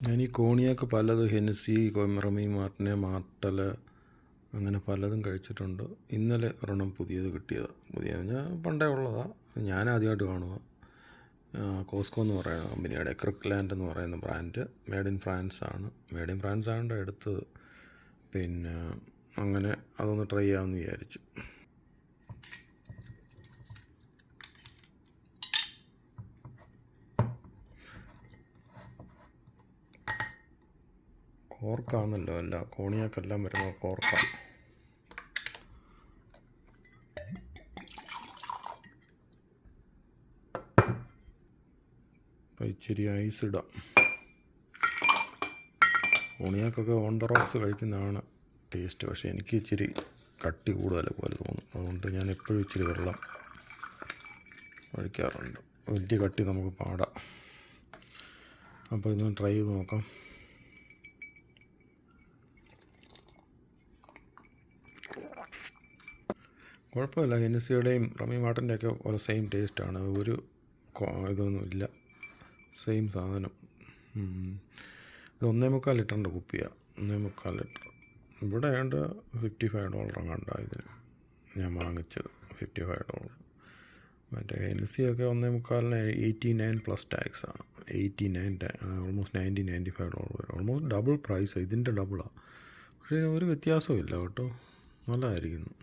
ഞാൻ ഈ കോണിയാക്ക് പലതും ഹെനസി കൊമറമി മാർട്ടിനെ മാർട്ടൽ അങ്ങനെ പലതും കഴിച്ചിട്ടുണ്ട്. ഇന്നലെ ഒരെണ്ണം പുതിയത് കിട്ടിയത്. പുതിയത് ഞാൻ പണ്ടേ ഉള്ളതാണ് ഞാൻ ആദ്യമായിട്ട് കാണുക കോസ്കോ എന്ന് പറയുന്ന കമ്പനിയുടെ ക്രിക്ക് ലാൻഡ് എന്ന് പറയുന്ന ബ്രാൻഡ് മെയ്ഡ് ഇൻ ഫ്രാൻസ് ആണ്. മെയ്ഡ് ഇൻ ഫ്രാൻസ് ആയതുകൊണ്ട് എടുത്തത്. പിന്നെ അങ്ങനെ അതൊന്ന് ട്രൈ ചെയ്യാമെന്ന് വിചാരിച്ചു. കോർക്കാന്നല്ലോ അല്ല കോണിയാക്കെല്ലാം വരുന്നത് കോർക്ക. അപ്പം ഇച്ചിരി ഐസ് ഇടാം. കോണിയാക്കൊക്കെ ഓൺ ദ റോക്സ് കഴിക്കുന്നതാണ് ടേസ്റ്റ് പക്ഷേ എനിക്ക് ഇച്ചിരി കട്ടി കൂടുതൽ പോലെ തോന്നും. അതുകൊണ്ട് ഞാൻ എപ്പോഴും ഇച്ചിരി വെള്ളം ഒഴിക്കാറുണ്ട്. വലിയ കട്ടി നമുക്ക് പാടാം. അപ്പോൾ ഇതൊന്ന് ട്രൈ ചെയ്ത് നോക്കാം. കുഴപ്പമില്ല. ഹെനസിയുടെയും റമി മാട്ടന്റെയൊക്കെ പോലെ സെയിം ടേസ്റ്റാണ് ഒരു ഇതൊന്നും ഇല്ല. സെയിം സാധനം. ഇത് ഒന്നേ മുക്കാൽ ലിറ്ററിന്റെ കുപ്പിയാണ് ഒന്നേ മുക്കാൽ ലിറ്റർ. ഇവിടെ ഏണ്ട് ഫിഫ്റ്റി ഫൈവ് ഡോളർ കണ്ട ഇതിന്. ഞാൻ വാങ്ങിച്ചത് ഫിഫ്റ്റി ഫൈവ് ഡോളർ മറ്റേ എൻ സി ഒക്കെ ഒന്നേ മുക്കാലിന് എയ്റ്റി നയൻ പ്ലസ് ടാക്സ് ആണ്. Eighty nine almost ninety ninety five dollar വരും. ഓൾമോസ്റ്റ് ഡബിൾ പ്രൈസ് ഇതിന്റെ ഡബിളാണ് പക്ഷേ ഒരു വ്യത്യാസവും ഇല്ല കേട്ടോ. നല്ലതായിരിക്കുന്നു.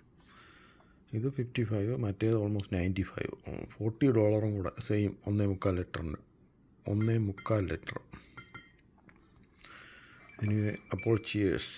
ഇത് ഫിഫ്റ്റി ഫൈവ് മറ്റേത് ഓൾമോസ്റ്റ് നയന്റി ഫൈവ് ഫോർട്ടി ഡോളറും കൂടെ സെയിം ഒന്നേ മുക്കാൽ ലിറ്ററിന് ഒന്നേ മുക്കാൽ ലിറ്റർ ഇനി അപ്പോൾ ചിയേഴ്സ്